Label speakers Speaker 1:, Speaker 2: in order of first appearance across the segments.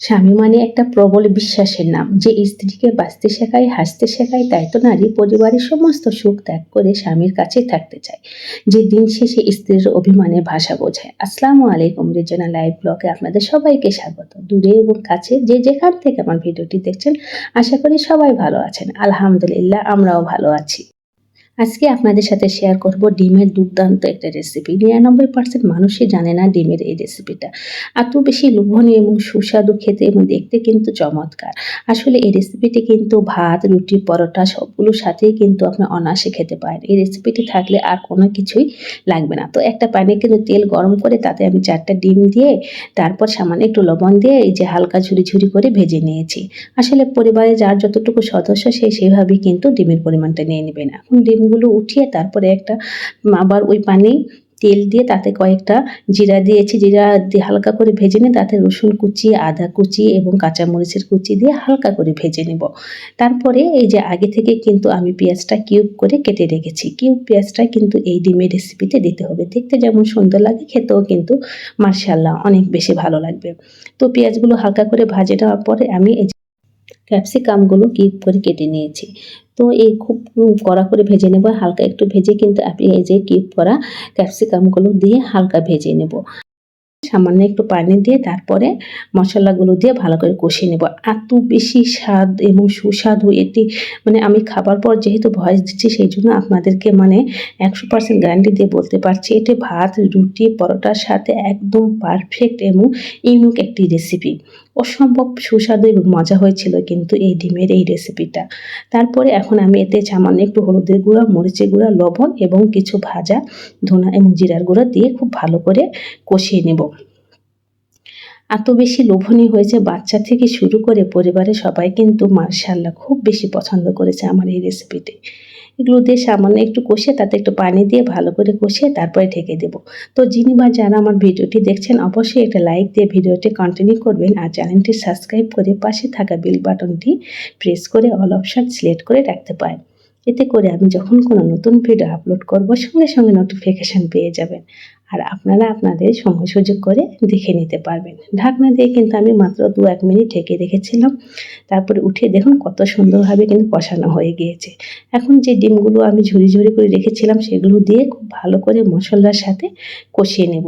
Speaker 1: স্বামী মানে একটা প্রবল বিশ্বাসের নাম। যে স্ত্রীকে বাঁচতে শেখায়, হাসতে শেখায়, তাই তো নারী পরিবারের সমস্ত সুখ ত্যাগ করে স্বামীর কাছে থাকতে চায়। যে দিন শেষে স্ত্রীর অভিমানের ভাষা বোঝায়। আসসালামু আলাইকুম রিজনা লাইভ ব্লগে আপনাদের সবাইকে স্বাগত। দূরে এবং কাছে যে যেখান থেকে আমার ভিডিওটি দেখছেন, আশা করি সবাই ভালো আছেন। আলহামদুলিল্লাহ, আমরাও ভালো আছি। আজকে আপনাদের সাথে শেয়ার করব ডিমের দুর্দান্ত একটা রেসিপি নিরানব্বই পার্সেন্ট মানুষই জানে না ডিমের এই রেসিপিটা এত বেশি লোভনীয় এবং সুস্বাদু খেতে এবং দেখতে কিন্তু চমৎকার। আসলে এই রেসিপিটি কিন্তু ভাত, রুটি, পরোটা সবগুলোর সাথেই কিন্তু আপনি অনায়াসে খেতে পারেন। এই রেসিপিটি থাকলে আর কোনো কিছুই লাগবে না। তো একটা পানি কিন্তু তেল গরম করে তাতে আমি চারটা ডিম দিয়ে তারপর সামান্য একটু লবণ দিয়ে এই যে হালকা ঝুরি ঝুরি করে ভেজে নিয়েছি। আসলে পরিবারে যার যতটুকু সদস্য সে সেভাবেই কিন্তু ডিমের পরিমাণটা নিয়ে নেবেন এখন ডিমগুলো উঠিয়ে তারপরে একটা আবার ওই পানি তেল দিয়ে তাতে কয়েকটা জিরা দিয়েছি। জিরা দিয়ে হালকা করে ভেজে নিয়ে তাতে রসুন কুচি, আদা কুচি এবং কাঁচামরিচের কুচি দিয়ে হালকা করে ভেজে নেব। তারপরে এই যে আগে থেকে কিন্তু আমি পেঁয়াজটা কিউব করে কেটে রেখেছি। কিউব পেঁয়াজটা কিন্তু এই ডিমের রেসিপিতে দিতে হবে। দেখতে যেমন সুন্দর লাগে, খেতেও কিন্তু মার্শাল্লাহ অনেক বেশি ভালো লাগবে। তো পেঁয়াজগুলো হালকা করে ভাজে নেওয়ার পরে আমি এই ক্যাপসিকামগুলো কিউব করে কেটে নিয়েছি। তো এই খুব কড়া করে ভেজে নেব, হালকা একটু ভেজে কিন্তু আপনি এই যে কিউব করা ক্যাপসিকামগুলো দিয়ে হালকা ভেজে নেব। সামান্য একটু পানি দিয়ে তারপরে মশলাগুলো দিয়ে ভালো করে কষিয়ে নেব। এত বেশি স্বাদ এবং সুস্বাদু এটি মানে আমি খাবার পর যেহেতু ভয়েস দিচ্ছি, সেই জন্য আপনাদেরকে মানে একশো পার্সেন্ট গ্যারান্টি দিয়ে বলতে পারছি, এটি ভাত, রুটি, পরোটার সাথে একদম পারফেক্ট এবং ইউনিক একটি রেসিপি অসম্ভব সুস্বাদু এবং মজা হয়েছিল কিন্তু এই ডিমের এই রেসিপিটা তারপরে এখন আমি এতে সামান্য একটু হলুদের গুঁড়া, মরিচের গুঁড়া, লবণ এবং কিছু ভাজা, ধনা এবং জিরার গুঁড়া দিয়ে খুব ভালো করে কষিয়ে নেব। এত বেশি লোভনীয় হয়েছে বাচ্চা থেকে শুরু করে পরিবারের সবাই কিন্তু মার্শাল্লাহ খুব বেশি পছন্দ করেছে আমার এই রেসিপিটি এগুলো দিয়ে সামান্য একটু কষিয়ে তাতে একটু পানি দিয়ে ভালো করে কষিয়ে তারপরে ঢেকে দেব। তো যিনি বা যারা আমার ভিডিওটি দেখছেন, অবশ্যই একটা লাইক দিয়ে ভিডিওটি কন্টিনিউ করবেন আর চ্যানেলটি সাবস্ক্রাইব করে পাশে থাকা বেল বাটনটি প্রেস করে অল অপশান সিলেক্ট করে রাখতে পারেন। এতে করে আমি যখন কোনো নতুন ভিডিও আপলোড করব, সঙ্গে সঙ্গে নোটিফিকেশান পেয়ে যাবেন। আর আপনারা আপনাদের সময় সুযোগ করে দেখে নিতে পারবেন। ঢাকনা দিয়ে কিন্তু আমি মাত্র দু এক মিনিট ঢেকে রেখেছিলাম। তারপরে উঠে দেখুন কত সুন্দরভাবে কিন্তু কষানো হয়ে গিয়েছে। এখন যে ডিমগুলো আমি ঝুরি ঝুরি করে রেখেছিলাম, সেগুলো দিয়ে খুব ভালো করে মশলার সাথে কষিয়ে নেব।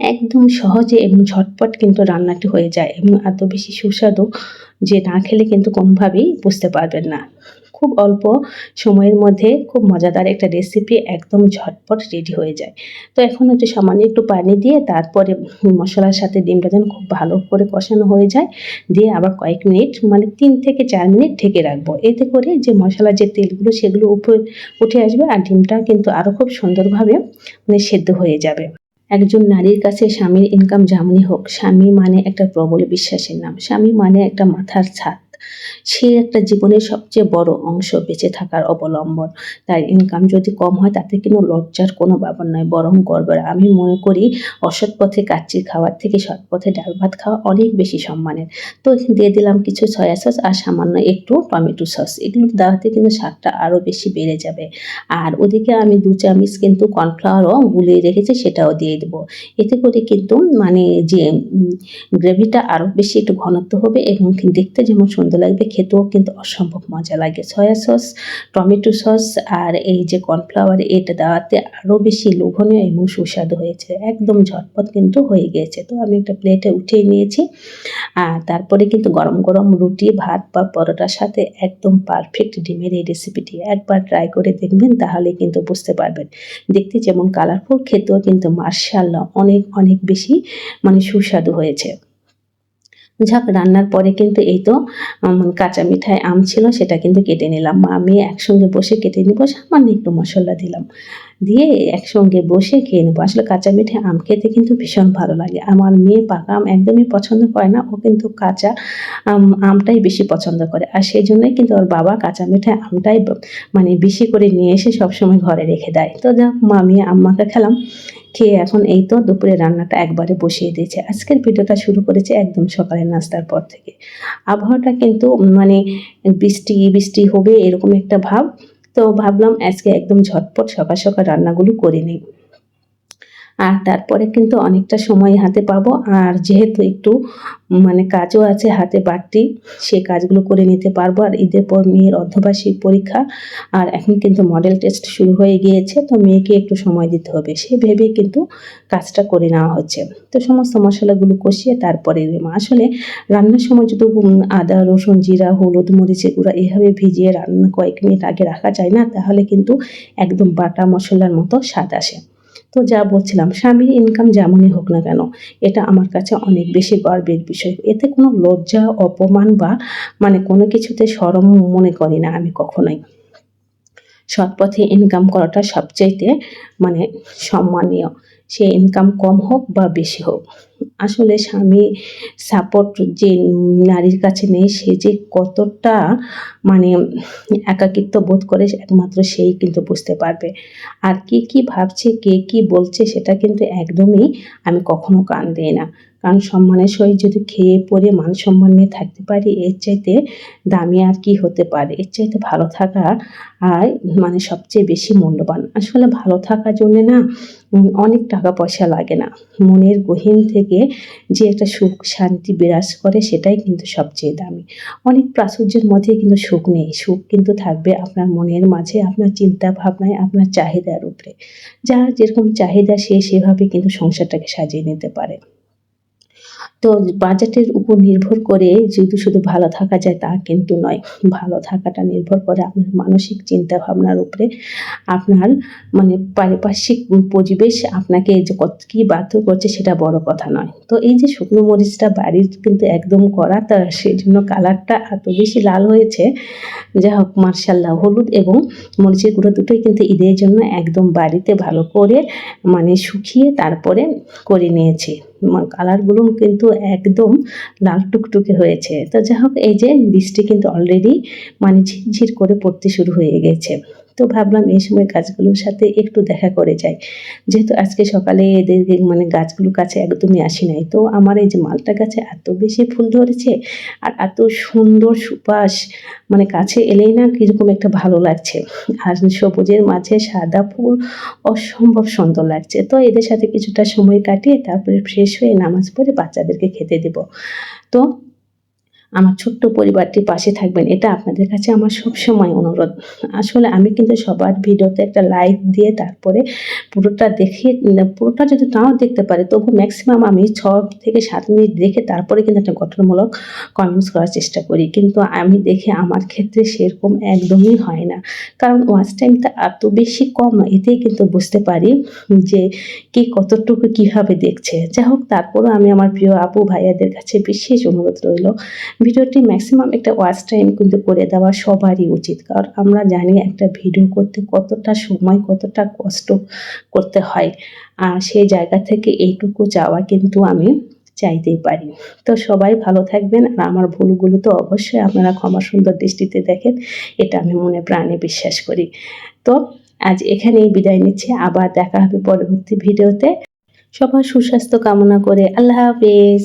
Speaker 1: একদম সহজে এবং ঝটপট কিন্তু রান্নাটি হয়ে যায় এবং এত বেশি সুস্বাদু যে না খেলে কিন্তু কোনোভাবেই বুঝতে পারবেন না। খুব অল্প সময়ের মধ্যে খুব মজাদার একটা রেসিপি একদম ঝটপট রেডি হয়ে যায়। তো এখন হচ্ছে সামান্য একটু পানি দিয়ে তারপরে মশলার সাথে ডিমটা যেন খুব ভালো করে কষানো হয়ে যায়, দিয়ে আবার কয়েক মিনিট মানে তিন থেকে চার মিনিট ঢেকে রাখব। এতে করে যে মশলার যে তেলগুলো সেগুলো উপরে উঠে আসবে আর ডিমটা কিন্তু আরও খুব সুন্দরভাবে মানে সেদ্ধ হয়ে যাবে। একজন নারীর কাছে স্বামীর ইনকাম যেমনই হোক, স্বামী মানে একটা প্রবল বিশ্বাসের নাম। স্বামী মানে একটা মাথার ছাদ। সে একটা জীবনের সবচেয়ে বড় অংশ বেঁচে থাকার অবলম্বন। তার ইনকাম যদি কম হয়, তাতে কিন্তু লজ্জার কোনো ব্যাপার নয়, বরং গর্বের। আমি মনে করি, অসৎ পথে কাচ্চি খাওয়ার থেকে সৎ পথে ডাল ভাত খাওয়া অনেক বেশি সম্মানের। তো দিয়ে দিলাম কিছু সয়া সস আর সামান্য একটু টমেটো সস এগুলো দেওয়াতে কিন্তু স্বাদটা আরও বেশি বেড়ে যাবে। আর ওদিকে আমি দু চামচ কিন্তু কর্নফ্লাওয়ারও গুলিয়ে রেখেছি, সেটাও দিয়ে দেবো। এতে করে কিন্তু মানে যে গ্রেভিটা আরও বেশি একটু ঘনত্ব হবে এবং দেখতে যেমন সুন্দর লাগবে, খেতেও কিন্তু অসম্ভব মজা লাগে। সয়া সস, টমেটো সস আর এই যে কর্নফ্লাওয়ার, এটা দেওয়াতে আরও বেশি লোভনীয় এবং সুস্বাদু হয়েছে। একদম ঝটপট কিন্তু হয়ে গিয়েছে। তো আমি একটা প্লেটে উঠিয়ে নিয়েছি। আর তারপরে কিন্তু গরম গরম রুটি, ভাত বা পরোটার সাথে একদম পারফেক্ট ডিমের এই রেসিপিটি একবার ট্রাই করে দেখবেন, তাহলে কিন্তু বুঝতে পারবেন। দেখতে যেমন কালারফুল, খেতেও কিন্তু মার্শাল্লাহ অনেক অনেক বেশি মানে সুস্বাদু হয়েছে। যাক রান্নার পরে কিন্তু এই তো কাঁচা মিঠাই আম ছিল, সেটা কিন্তু কেটে নিলাম। আমি একসঙ্গে বসে কেটে নিব, সামান্য একটু মশলা দিলাম। দিয়ে একসঙ্গে বসে খেয়ে নেব। আসলে কাঁচা মিঠাই আম খেতে কিন্তু ভীষণ ভালো লাগে। আমার মেয়ে পাকা আম একদমই পছন্দ করে না, ও কিন্তু কাঁচা আম আমটাই বেশি পছন্দ করে। আর সেই জন্যই কিন্তু ওর বাবা কাঁচা মিঠাই আমটাই মানে বেশি করে নিয়ে এসে সবসময় ঘরে রেখে দেয়। তো যাক মামি আম্মাকে খেলাম। খেয়ে এখন এই তো দুপুরে রান্নাটা একবারে বসিয়ে দিয়েছে। আজকের ভিডিওটা শুরু করেছে একদম সকালে নাস্তার পর থেকে। আবহাওয়াটা কিন্তু মানে বৃষ্টি বৃষ্টি হবে এরকম একটা ভাব। তো ভাবলাম আজকে একদম ঝটপট সকাল সকাল রান্নাগুলো করে নিই। আর তারপরে কিন্তু অনেকটা সময় হাতে পাবো। আর যেহেতু একটু মানে কাজও আছে হাতে বাড়তি সেই কাজগুলো করে নিতে পারব। আর ঈদের পর মেয়ের অর্ধবার্ষিক পরীক্ষা। আর এখন কিন্তু মডেল টেস্ট শুরু হয়ে গিয়েছে, তো মেয়েকে একটু সময় দিতে হবে। সে ভেবে কিন্তু কাজটা করে নেওয়া হচ্ছে। তো সমস্ত মশলাগুলো কষিয়ে তারপরে আসলে রান্নার সময় যদি আদা, রসুন, জিরা, হলুদ, মরিচের গুঁড়া এভাবে ভিজিয়ে রান্না কয়েক মিনিট আগে রাখা যায় না, তাহলে কিন্তু একদম বাটা মশলার মতো স্বাদ আসে। তো যা বলছিলাম স্বামীর ইনকাম যেমনই হোক না কেন, এটা আমার কাছে অনেক বেশি গর্বের বিষয়। এতে কোনো লজ্জা, অপমান বা মানে কোনো কিছুতে সরম মনে করি না আমি কখনোই। সৎপথে ইনকাম করাটা সবচাইতে মানে সম্মানীয়। সে ইনকাম কম হোক বা বেশি হোক। আসলে স্বামী সাপোর্ট যে নারীর কাছে নেই, সে যে কতটা মানে একাকিত্ব বোধ করে একমাত্র সেই কিন্তু বুঝতে পারবে। আর কে কি ভাবছে, কে কি বলছে, সেটা কিন্তু একদমই আমি কখনো কান দিই না। কারণ সম্মানের সহিত যদি খেয়ে পরে মান সম্মান নিয়ে থাকতে পারি, এর চাইতে দামি আর কি হতে পারে? এর চাইতে ভালো থাকা আর মানে সবচেয়ে বেশি মূল্যবান। আসলে ভালো থাকার জন্য না অনেক টাকা পয়সা লাগে না। মনের গহীন থেকে যে একটা সুখ শান্তি বিরাজ করে, সেটাই কিন্তু সবচেয়ে দামি। অনেক প্রাচুর্যের মধ্যে কিন্তু সুখ নেই। সুখ কিন্তু থাকবে আপনার মনের মাঝে, আপনার চিন্তা ভাবনায় আপনার চাহিদার উপরে। যার যেরকম চাহিদা, সে সেভাবে কিন্তু সংসারটাকে সাজিয়ে নিতে পারে। তো বাজেটের উপর নির্ভর করে যদি শুধু ভালো থাকা যায়, তা কিন্তু নয়। ভালো থাকাটা নির্ভর করে আপনার মানসিক চিন্তা ভাবনার উপরে। আপনার মানে পারিপার্শ্বিক পরিবেশ আপনাকে যে কত কী বাধ্য করছে সেটা বড় কথা নয়। তো এই যে শুকনো মরিচটা বাড়ির কিন্তু একদম করা তা সেই জন্য কালারটা এত বেশি লাল হয়েছে। যা হোক মার্শাল্লাহ হলুদ এবং মরিচের গুঁড়ো দুটোই কিন্তু ঈদের জন্য একদম বাড়িতে ভালো করে মানে শুকিয়ে তারপরে করে নিয়েছি। কালারগুলো কিন্তু একদম লাল টুকটুকে হয়েছে। তো যাই হোক, এই যে বৃষ্টি কিন্তু অলরেডি মানে ঝিরঝির করে পড়তে শুরু হয়ে গেছে। তো ভাবলাম এই সময় গাছগুলোর সাথে একটু দেখা করে যাই। যেহেতু আজকে সকালে এদের মানে গাছগুলোর কাছে একদমই আসি নাই, তো আমার এই যে মালটা গাছে এত বেশি ফুল ধরেছে আর এত সুন্দর সুবাস মানে কাছে এলেই না কীরকম একটা ভালো লাগছে। আর সবুজের মাঝে সাদা ফুল অসম্ভব সুন্দর লাগছে। তো এদের সাথে কিছুটা সময় কাটিয়ে তারপরে ফ্রেশ হয়ে নামাজ পড়ে বাচ্চাদেরকে খেতে দেব। তো আমার ছোট্ট পরিবারটি পাশে থাকবেন। এটা আপনাদের কাছে আমার সব সময় অনুরোধ। আসলে আমি কিন্তু সবার ভিডিওতে একটা লাইক দিয়ে তারপরে পুরোটা দেখে, পুরোটা যদি নাও দেখতে পারে, তবু ম্যাক্সিমাম আমি ছ থেকে সাত মিনিট দেখে তারপরে কিন্তু একটা গঠনমূলক কমেন্টস করার চেষ্টা করি। কিন্তু আমি দেখে আমার ক্ষেত্রে সেরকম একদমই হয় না। কারণ ওয়াচ টাইমটা এত বেশি কম, এতেই কিন্তু বুঝতে পারি যে কে কতটুকু কীভাবে দেখছে। যাই হোক, তারপরও আমি আমার প্রিয় আপু, ভাইয়াদের কাছে বিশেষ অনুরোধ রইল ভিডিওটি ম্যাক্সিমাম একটা ওয়াচ টাইম কিন্তু করে দেওয়া সবারই উচিত। কারণ আমরা জানি একটা ভিডিও করতে কতটা সময়, কতটা কষ্ট করতে হয়। আর সেই জায়গা থেকে এইটুকু চাওয়া কিন্তু আমি চাইতেই পারি। তো সবাই ভালো থাকবেন। আর আমার ভুলগুলো তো অবশ্যই আপনারা ক্ষমা সুন্দর দৃষ্টিতে দেখেন। এটা আমি মনে প্রাণে বিশ্বাস করি। তো আজ এখানেই বিদায় নিচ্ছি। আবার দেখা হবে পরবর্তী ভিডিওতে সবার সুস্বাস্থ্য কামনা করে। আল্লাহ হাফেজ।